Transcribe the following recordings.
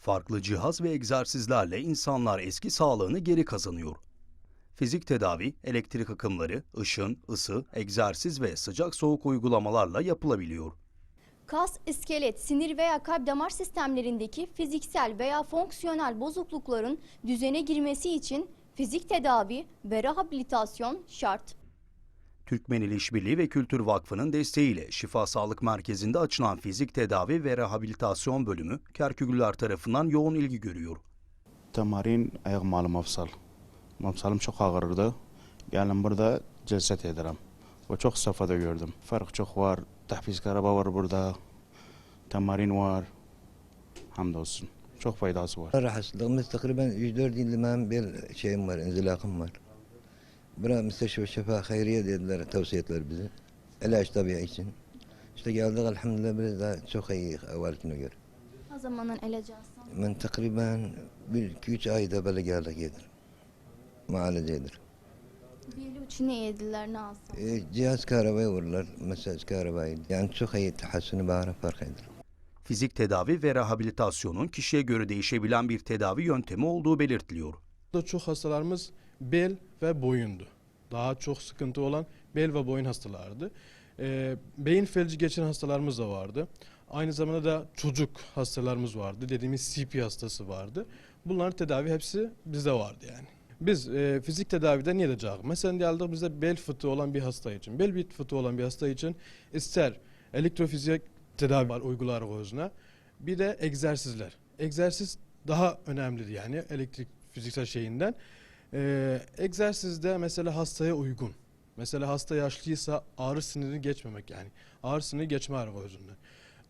Farklı cihaz ve egzersizlerle insanlar eski sağlığını geri kazanıyor. Fizik tedavi, elektrik akımları, ışın, ısı, egzersiz ve sıcak soğuk uygulamalarla yapılabiliyor. Kas, iskelet, sinir veya kalp damar sistemlerindeki fiziksel veya fonksiyonel bozuklukların düzene girmesi için fizik tedavi ve rehabilitasyon şart. Türkmenil İşbirliği ve Kültür Vakfı'nın desteğiyle Şifa Sağlık Merkezi'nde açılan fizik tedavi ve rehabilitasyon bölümü Kerküklüler tarafından yoğun ilgi görüyor. Tamarin ayak malı mafsal. Mafsalım çok ağırdı. Geldim burada celset ederim. Ve çok safhada gördüm. Fark çok var. Tahfiz karaba var burada. Tamarin var. Hamdolsun. Çok faydası var. Rahatsızlığımız takriben 3-4 yıldır benim bir şeyim var, inzilakım var. Bura müsteşfa şifa hayriye dediler, tavsiye ettiler bize. İlaç tabii için. İşte geldik elhamdülillah biraz daha çok iyi evvelkine göre. Ne zamandan ilacı alsam? Ben takriben bir iki üç ayda böyle geldik yedir. Muhalecedir. Biyeli için ne yediler ne alsam? E, cihaz karabayı vururlar, mesaj karabayı. Yani çok iyi tahassünü bağıra fark eder. Fizik tedavi ve rehabilitasyonun kişiye göre değişebilen bir tedavi yöntemi olduğu belirtiliyor. Da çok hastalarımız bel ve boyundu. Daha çok sıkıntı olan bel ve boyun hastalarıydı. Ee, beyin felci geçiren hastalarımız da vardı. Aynı zamanda da çocuk hastalarımız vardı. Dediğimiz CP hastası vardı. Bunların tedavi hepsi bizde vardı yani. Biz e, fizik tedavide ne edeceğiz? Mesela geldik bizde bel fıtığı olan bir hasta için, bel bit fıtığı olan bir hasta için ister elektrofizik tedavi var uygular özüne. Bir de egzersizler. Egzersiz daha önemlidir yani elektrik fiziksel şeyinden. Ee, egzersizde mesela hastaya uygun. Mesela hasta yaşlıysa ağrı sinirini geçmemek yani. Ağrı sınırı geçme ağrı özünden.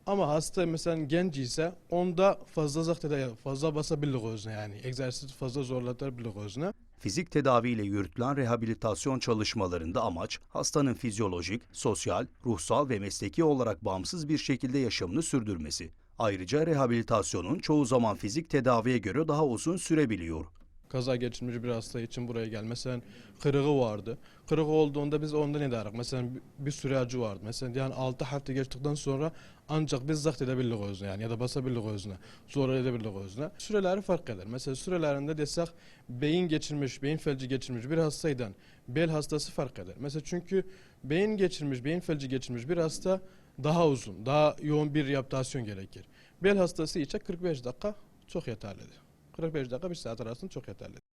Ama hasta mesela genç ise onda fazla zaktada fazla basabilir özüne yani. Egzersiz fazla zorlatabilir özüne. Fizik tedavi ile yürütülen rehabilitasyon çalışmalarında amaç hastanın fizyolojik, sosyal, ruhsal ve mesleki olarak bağımsız bir şekilde yaşamını sürdürmesi. Ayrıca rehabilitasyonun çoğu zaman fizik tedaviye göre daha uzun sürebiliyor. Kaza geçirmiş bir hasta için buraya gel. Mesela kırığı vardı. Kırığı olduğunda biz ondan derik? Mesela bir- süreci vardı. Mesela yani 6 hafta geçtikten sonra ancak biz zapt edebildik özüne yani ya da basabilik özüne. Zor edebildik özüne. Süreleri fark eder. Mesela sürelerinde desek beyin geçirmiş, beyin felci geçirmiş bir hastaydan bel hastası fark eder. Mesela çünkü beyin geçirmiş, beyin felci geçirmiş bir hasta daha uzun, daha yoğun bir rehabilitasyon gerekir. Bel hastası için 45 dakika çok yeterlidir. 45 dakika bir saat arasında çok yeterlidir.